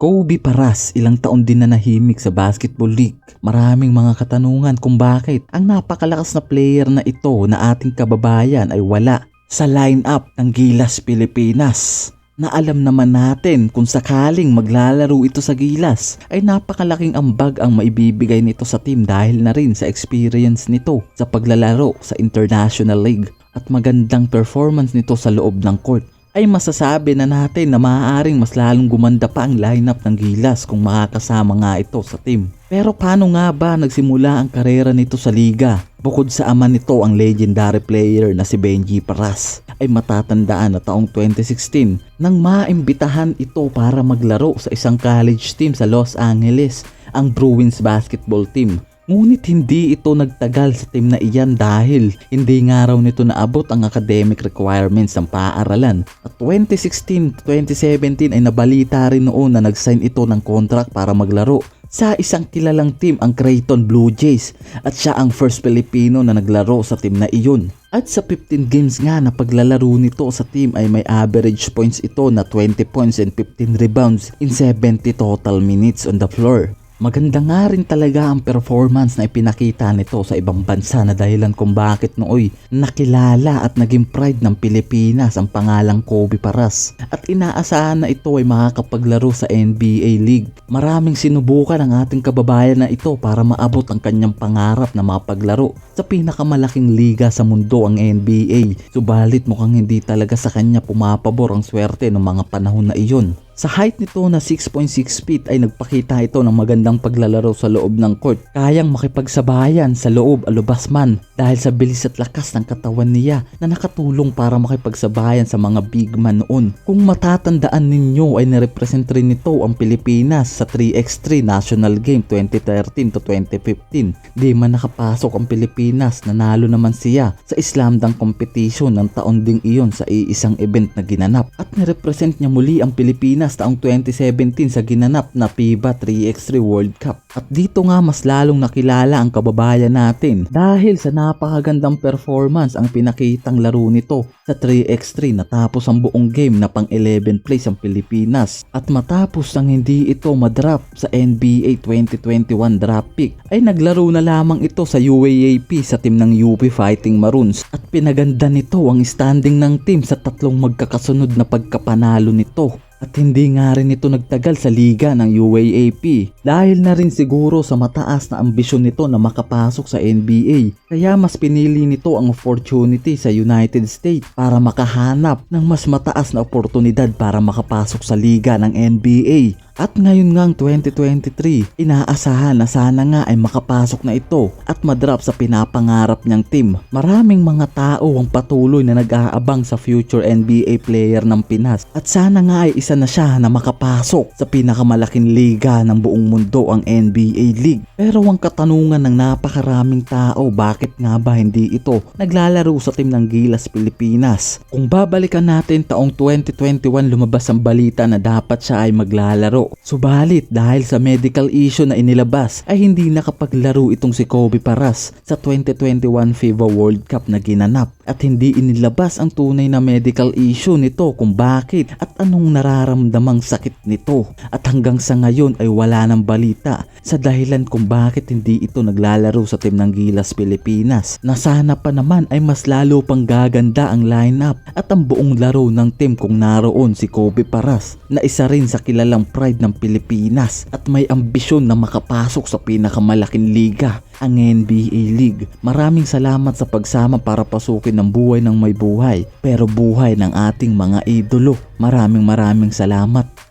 Kobe Paras, ilang taon din na nahimik sa basketball league. Maraming mga katanungan kung bakit ang napakalakas na player na ito na ating kababayan ay wala sa lineup ng Gilas Pilipinas. Na alam naman natin kung sakaling maglalaro ito sa Gilas ay napakalaking ambag ang maibibigay nito sa team dahil na rin sa experience nito sa paglalaro sa International League at magandang performance nito sa loob ng court ay masasabi na natin na maaaring mas lalong gumanda pa ang lineup ng Gilas kung makakasama nga ito sa team. Pero paano nga ba nagsimula ang karera nito sa liga? Bukod sa ama nito ang legendary player na si Benji Paras ay matatandaan na taong 2016 nang maimbitahan ito para maglaro sa isang college team sa Los Angeles, ang Bruins basketball team. Ngunit hindi ito nagtagal sa team na iyan dahil hindi nga raw nito naabot ang academic requirements ng paaralan. At 2016-2017 ay nabalita rin noon na nag-sign ito ng contract para maglaro sa isang kilalang team ang Creighton Blue Jays at siya ang first Filipino na naglaro sa team na iyon. At sa 15 games nga na paglalaro nito sa team ay may average points ito na 20 points and 15 rebounds in 70 total minutes on the floor. Maganda nga rin talaga ang performance na ipinakita nito sa ibang bansa na dahilan kung bakit nooy nakilala at naging pride ng Pilipinas ang pangalang Kobe Paras. At inaasahan na ito ay makakapaglaro sa NBA League. Maraming sinubukan ang ating kababayan na ito para maabot ang kanyang pangarap na mapaglaro sa pinakamalaking liga sa mundo ang NBA. Subalit mukhang hindi talaga sa kanya pumapabor ang swerte ng mga panahon na iyon. Sa height nito na 6.6 feet ay nagpakita ito ng magandang paglalaro sa loob ng court. Kayang makipagsabayan sa loob alubas man dahil sa bilis at lakas ng katawan niya na nakatulong para makipagsabayan sa mga big man noon. Kung matatandaan ninyo ay nirepresent rin nito ang Pilipinas sa 3x3 National Game 2013 to 2015. Di man nakapasok ang Pilipinas, nanalo naman siya sa Islam Dunk competition ng taon ding iyon sa iisang event na ginanap. At nirepresent niya muli ang Pilipinas taong 2017 sa ginanap na FIBA 3x3 World Cup. At dito nga mas lalong nakilala ang kababayan natin dahil sa napakagandang performance ang pinakitang laro nito sa 3x3 natapos ang buong game na pang 11 place ang Pilipinas. At matapos nang hindi ito madrap sa NBA 2021 draft pick ay naglaro na lamang ito sa UAAP sa team ng UP Fighting Maroons at pinaganda nito ang standing ng team sa tatlong magkakasunod na pagkapanalo nito. At hindi nga rin ito nagtagal sa liga ng UAAP dahil na rin siguro sa mataas na ambisyon nito na makapasok sa NBA. Kaya mas pinili nito ang opportunity sa United States para makahanap ng mas mataas na oportunidad para makapasok sa liga ng NBA. At ngayon ngang 2023, inaasahan na sana nga ay makapasok na ito at madrap sa pinapangarap niyang team. Maraming mga tao ang patuloy na nag-aabang sa future NBA player ng Pinas at sana nga ay isa na siya na makapasok sa pinakamalaking liga ng buong mundo ang NBA League. Pero ang katanungan ng napakaraming tao bakit nga ba hindi ito naglalaro sa team ng Gilas Pilipinas? Kung babalikan natin taong 2021 lumabas ang balita na dapat siya ay maglalaro Subalit dahil sa medical issue na inilabas ay hindi nakapaglaro itong si Kobe Paras sa 2021 FIBA World Cup na ginanap at hindi inilabas ang tunay na medical issue nito kung bakit at anong nararamdamang sakit nito at hanggang sa ngayon ay wala ng balita sa dahilan kung bakit hindi ito naglalaro sa team ng Gilas Pilipinas na sana pa naman ay mas lalo pang gaganda ang lineup at ang buong laro ng team kung naroon si Kobe Paras na isa rin sa kilalang pride ng Pilipinas at may ambisyon na makapasok sa pinakamalaking liga ang NBA League. Maraming salamat sa pagsama para pasukin ng buhay ng may buhay pero buhay ng ating mga idolo. Maraming maraming salamat.